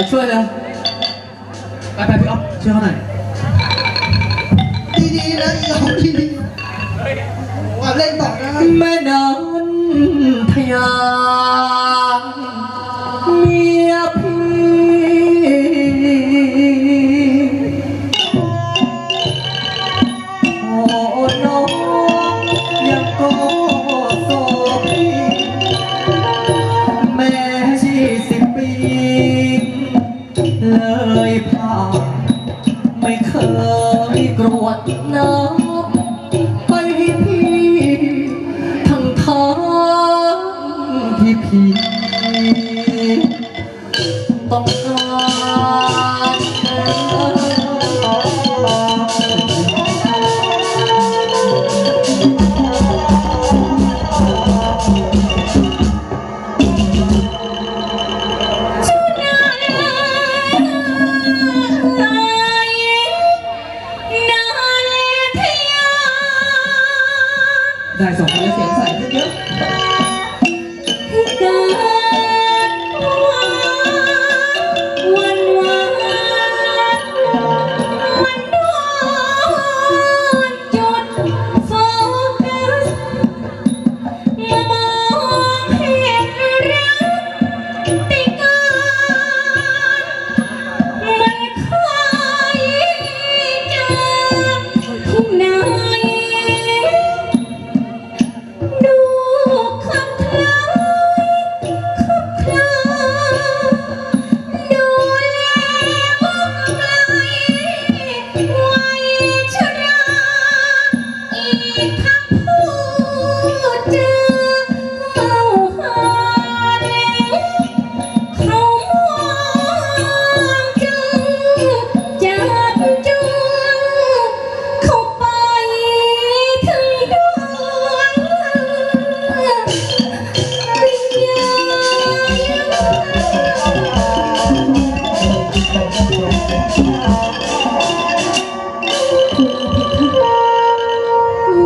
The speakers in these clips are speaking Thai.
มาช่วยแล้วไปไปพี่อ๊อฟช่วยเขาหน่อยดีๆนะอีกของดีๆว่าเล่นต่อได้แม่นางพยาเมียพี่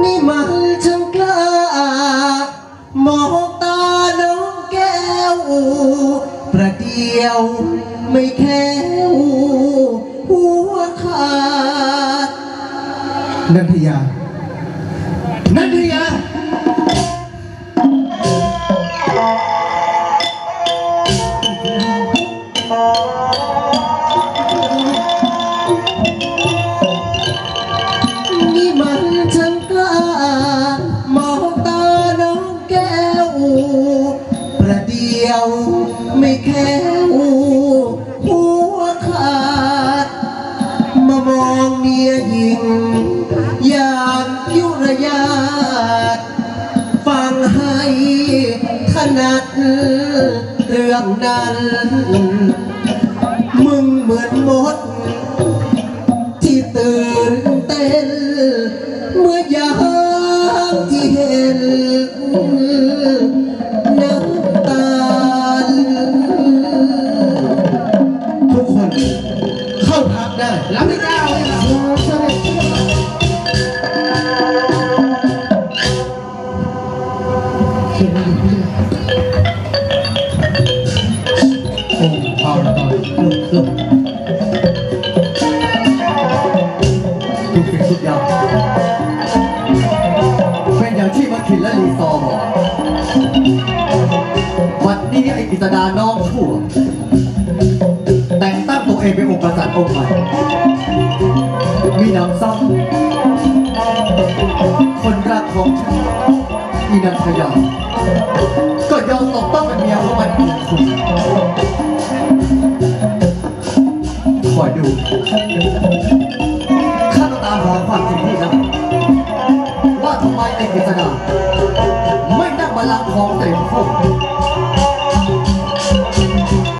นี่มันช่างกล้ามองตาน้องแก้ว ประเดียวไม่แค่ว แค่หัวขาด มามองเมียหญิงอย่างยุรยาตฟังให้ถนัดเรื่องนั้น มึงเหมือนมด รับไม่ได้เลยนะใช่โอ้เบาหน่อยเริ่มเริ่มทุกสิ่งทุกอย่างเป็นอย่างที่มาคินและรีซอบอกวันนี้ไอ้กิตดาน้องชั่วแต่ งตั้งเองเป็นองค์กษัตริย์องค์ใหม่มีน้ำซ้ำคนรักของฉันอีนันทยาก็ยอมตกต้องเป็นเมียของมันอีกคนคอยดูข้าต้องตามหาความจริงที่นั่นว่าทำไมไอ้กฤษดา